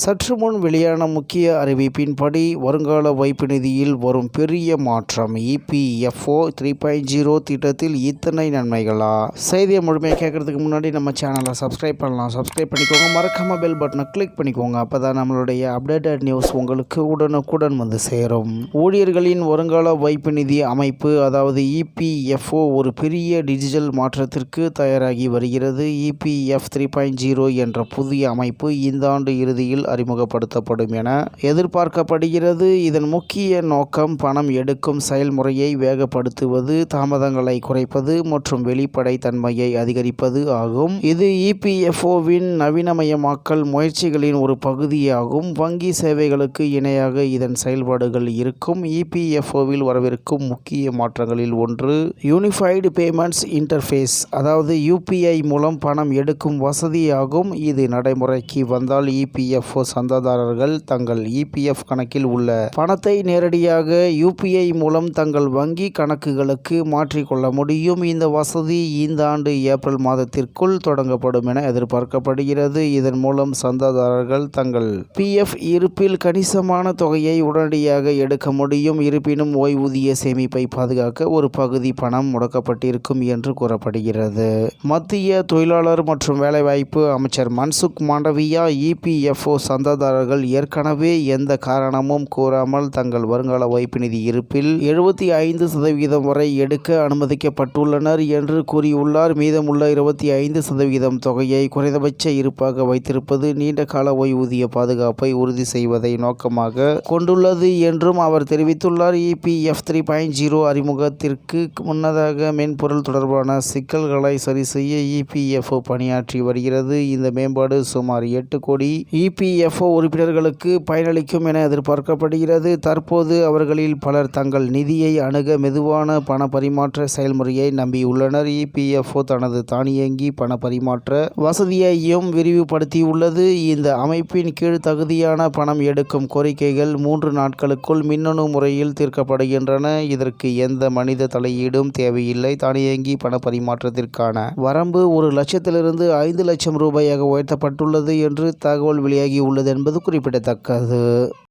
சற்று முன் வெளியான முக்கிய அறிவிப்பின்படி வருங்கால வைப்பு நிதியில் வரும் பெரிய மாற்றம் இபிஎஃப்ஓ த்ரீ பாயிண்ட் ஜீரோ திட்டத்தில் இத்தனை நன்மைகளா? செய்தியை முழுமையாக கேட்கறதுக்கு முன்னாடி நம்ம சேனலை சப்ஸ்கிரைப் பண்ணலாம். சப்ஸ்கிரைப் பண்ணிக்கோங்க. மறக்காம பெல் பட்டனை கிளிக் பண்ணிக்கோங்க. அப்போ தான் நம்மளுடைய அப்டேட்டட் நியூஸ் உங்களுக்கு உடனுக்குடன் வந்து சேரும். ஊழியர்களின் வருங்கால வைப்பு நிதி அமைப்பு அதாவது இபிஎஃப்ஓ ஒரு பெரிய டிஜிட்டல் மாற்றத்திற்கு தயாராகி வருகிறது. இபிஎஃப் த்ரீ பாயிண்ட் ஜீரோ என்ற புதிய அமைப்பு இந்த ஆண்டு இறுதியில் அறிமுகப்படுத்தப்படும் என எதிர்பார்க்கப்படுகிறது. இதன் முக்கிய நோக்கம் பணம் எடுக்கும் செயல்முறையை வேகப்படுத்துவது தாமதங்களை குறைப்பது மற்றும் வெளிப்படை தன்மையை அதிகரிப்பது ஆகும். இது இபிஎஃப்ஓவின் நவீனமயமாக்கல் முயற்சிகளின் ஒரு பகுதியாகும். வங்கி சேவைகளுக்கு இணையாக இதன் செயல்பாடுகள் இருக்கும். இபிஎஃப்ஓவில் வரவிருக்கும் முக்கிய மாற்றங்களில் ஒன்று யூனிஃபைடு பேமெண்ட்ஸ் இன்டர்ஃபேஸ் அதாவது யூபிஐ மூலம் பணம் எடுக்கும் வசதியாகும். இது நடைமுறைக்கு வந்தால் இபிஎஃப்ஓ சந்தாதாரர்கள் தங்கள் இபிஎஃப் கணக்கில் உள்ள பணத்தை நேரடியாக யூபிஐ மூலம் தங்கள் வங்கி கணக்குகளுக்கு மாற்றிக்கொள்ள முடியும். இந்த வசதி இந்த ஆண்டு ஏப்ரல் மாதத்திற்குள் தொடங்கப்படும் என எதிர்பார்க்கப்படுகிறது. இதன் மூலம் சந்தாதாரர்கள் தங்கள் பிஎஃப் இருப்பில் கணிசமான தொகையை உடனடியாக எடுக்க முடியும். இருப்பினும் ஓய்வூதிய சேமிப்பை பாதுகாக்க ஒரு பகுதி பணம் முடக்கப்பட்டிருக்கும் என்று கூறப்படுகிறது. மத்திய தொழிலாளர் மற்றும் வேலைவாய்ப்பு அமைச்சர் மன்சுக் மாண்டவியா இபிஎஃப்ஓ சந்தாதாரர்கள் ஏற்கனவே எந்த காரணமும் கூறாமல் தங்கள் வருங்கால வைப்பு நிதி இருப்பில் எழுபத்தி ஐந்து சதவிகிதம் வரை எடுக்க அனுமதிக்கப்பட்டுள்ளனர் என்று கூறியுள்ளார். மீதமுள்ள இருபத்தி ஐந்து சதவீதம் தொகையை குறைந்தபட்ச இருப்பாக வைத்திருப்பது நீண்ட கால ஓய்வூதிய பாதுகாப்பை உறுதி செய்வதை நோக்கமாக கொண்டுள்ளது என்றும் அவர் தெரிவித்துள்ளார். இபிஎஃப் த்ரீ பாயிண்ட் ஜீரோ அறிமுகத்திற்கு முன்னதாக மென்பொருள் தொடர்பான சிக்கல்களை சரி செய்ய இபிஎஃப்ஓ பணியாற்றி வருகிறது. இந்த மேம்பாடு சுமார் எட்டு கோடி. இபிஎஃப்ஓ உறுப்பினர்களுக்கு பயனளிக்கும் என எதிர்பார்க்கப்படுகிறது. தற்போது அவர்களில் பலர் தங்கள் நிதியை அணுக மெதுவான பண பரிமாற்ற செயல்முறையை நம்பியுள்ளனர். இபிஎஃப்ஓ தனது தானியங்கி பண பரிமாற்ற வசதியையும் விரிவுபடுத்தியுள்ளது. இந்த அமைப்பின் கீழ் தகுதியான பணம் எடுக்கும் கோரிக்கைகள் மூன்று நாட்களுக்குள் மின்னணு முறையில் தீர்க்கப்படுகின்றன. இதற்கு எந்த மனித தலையீடும் தேவையில்லை. தானியங்கி பண பரிமாற்றத்திற்கான வரம்பு ஒரு லட்சத்திலிருந்து ஐந்து லட்சம் ரூபாயாக உயர்த்தப்பட்டுள்ளது என்று தகவல் வெளியாகி உள்ளது என்பது குறிப்பிடத்தக்கது.